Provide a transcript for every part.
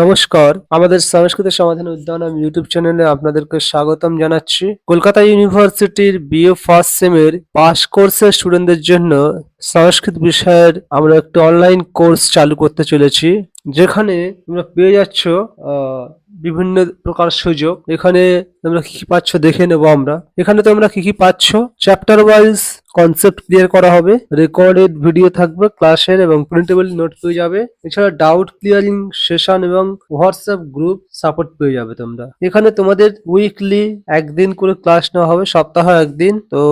নমস্কার, আমাদের সাংস্কৃতিক সমাধান উদ্যান আমি ইউটিউব চ্যানেলে আপনাদেরকে স্বাগতম জানাচ্ছি। কলকাতা ইউনিভার্সিটির বিএ ফার্স্ট সেমের পাস কোর্সের স্টুডেন্টদের জন্য সংস্কৃত বিষয়ের আমরা একটা অনলাইন কোর্স চালু করতে চলেছি, যেখানে তোমরা পেয়ে যাচ্ছ বিভিন্ন প্রকার সুযোগ। এখানে তোমরা কি কি পাচ্ছ দেখে নেব আমরা। এখানে তোমরা কি কি পাচ্ছ? চ্যাপ্টার ওয়াইজ কনসেপ্ট ক্লিয়ার করা হবে রেকর্ডেড ভিডিও থাকবে ক্লাসের এবং প্রিন্টেবল নোট পেয়ে যাবে। এছাড়া ডাউট ক্লিয়ারিং সেশন এবং হোয়াটসঅ্যাপ গ্রুপ সাপোর্ট পেয়ে যাবে তোমরা। এখানে তোমাদের উইকলি একদিন করে ক্লাস নেওয়া হবে, সপ্তাহ একদিন। তো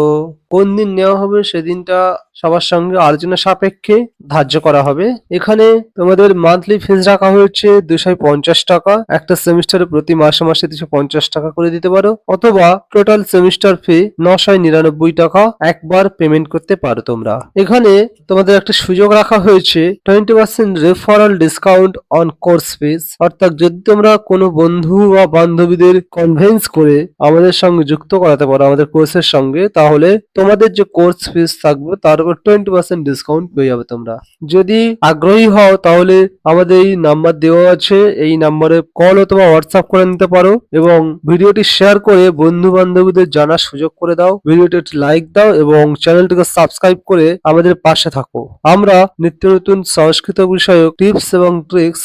কোন দিন নেওয়া হবে সেদিনটা সবার সঙ্গে আলোচনা সাপেক্ষে ধার্য করা হবে। এখানে তোমাদের মান্থলি ফিজ রাখা হয়েছে দুশো পঞ্চাশ টাকা। একটা সেমিস্টারে প্রতি মাসে মাসে দুশো পঞ্চাশ টাকা করে দিতে পারো। অথবা টোটাল সেমিস্টার ফি নশো নিরানব্বই টাকা। একবার পেমেন্ট করতে পারো তোমরা। এখানে তোমাদের একটা সুযোগ রাখা হয়েছে twenty percent referral discount on course fees অর্থাৎ যদি তোমরা কোনো বন্ধু বা বান্ধবীদের কনভেন্স করে আমাদের সঙ্গে যুক্ত করাতে পারো, আমাদের কোর্সের সঙ্গে, তাহলে তোমাদের যে কোর্স ফিস থাকবে, তার উপর টোয়েন্টি পার্সেন্ট ডিসকাউন্ট পেয়ে যাবে তোমরা। যদি আগ্রহী হও, তাহলে আমাদের এই নাম্বার দেওয়া আছে। এই নাম্বারে কল অথবা হোয়াটসঅ্যাপ করে নিতে পারো এবং ভিডিওটি শেয়ার করে বন্ধু বান্ধবীদের জানার সুযোগ করে দাও। ভিডিওটি লাইক দাও এবং চ্যানেলটিকে সাবস্ক্রাইব করে আমাদের পাশে থাকো। আমরা নিত্য নতুন সংস্কৃত বিষয়ক টিপস এবং ট্রিক্স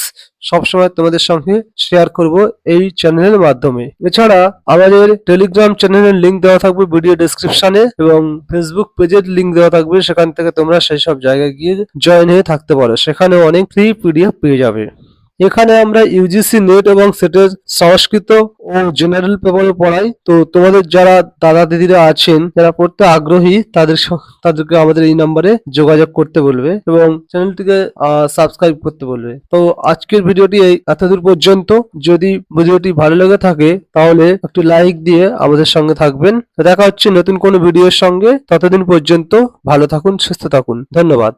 সবসময় তোমাদের সঙ্গে শেয়ার করব এই চ্যানেলের মাধ্যমে। এছাড়া আমাদের টেলিগ্রাম চ্যানেলের লিংক দেওয়া থাকবে ভিডিও ডেসক্রিপশনে এবং ফেসবুক পেজের লিংক দেওয়া থাকবে। সেখান থেকে তোমরা সেই সব জায়গায় গিয়ে জয়েন হয়ে থাকতে পারো। সেখানে অনেক ফ্রি পিডিএফ পেয়ে যাবে। এখানে আমরা ইউজিসি নেট এবং সেটের সংস্কৃত ও জেনারেল পেপার পড়াই। তো তোমাদের যারা দাদা দিদিরা আছেন, যারা পড়তে আগ্রহী, তাদের তাদেরকে আমাদের এই নম্বরে যোগাযোগ করতে বলবে এবং চ্যানেলটিকে সাবস্ক্রাইব করতে বলবে। তো আজকের ভিডিওটি এই এতদূর পর্যন্ত। যদি ভিডিওটি ভালো লেগে থাকে, তাহলে একটি লাইক দিয়ে আমাদের সঙ্গে থাকবেন। দেখা হচ্ছে নতুন কোনো ভিডিওর সঙ্গে। ততদিন পর্যন্ত ভালো থাকুন, সুস্থ থাকুন। ধন্যবাদ।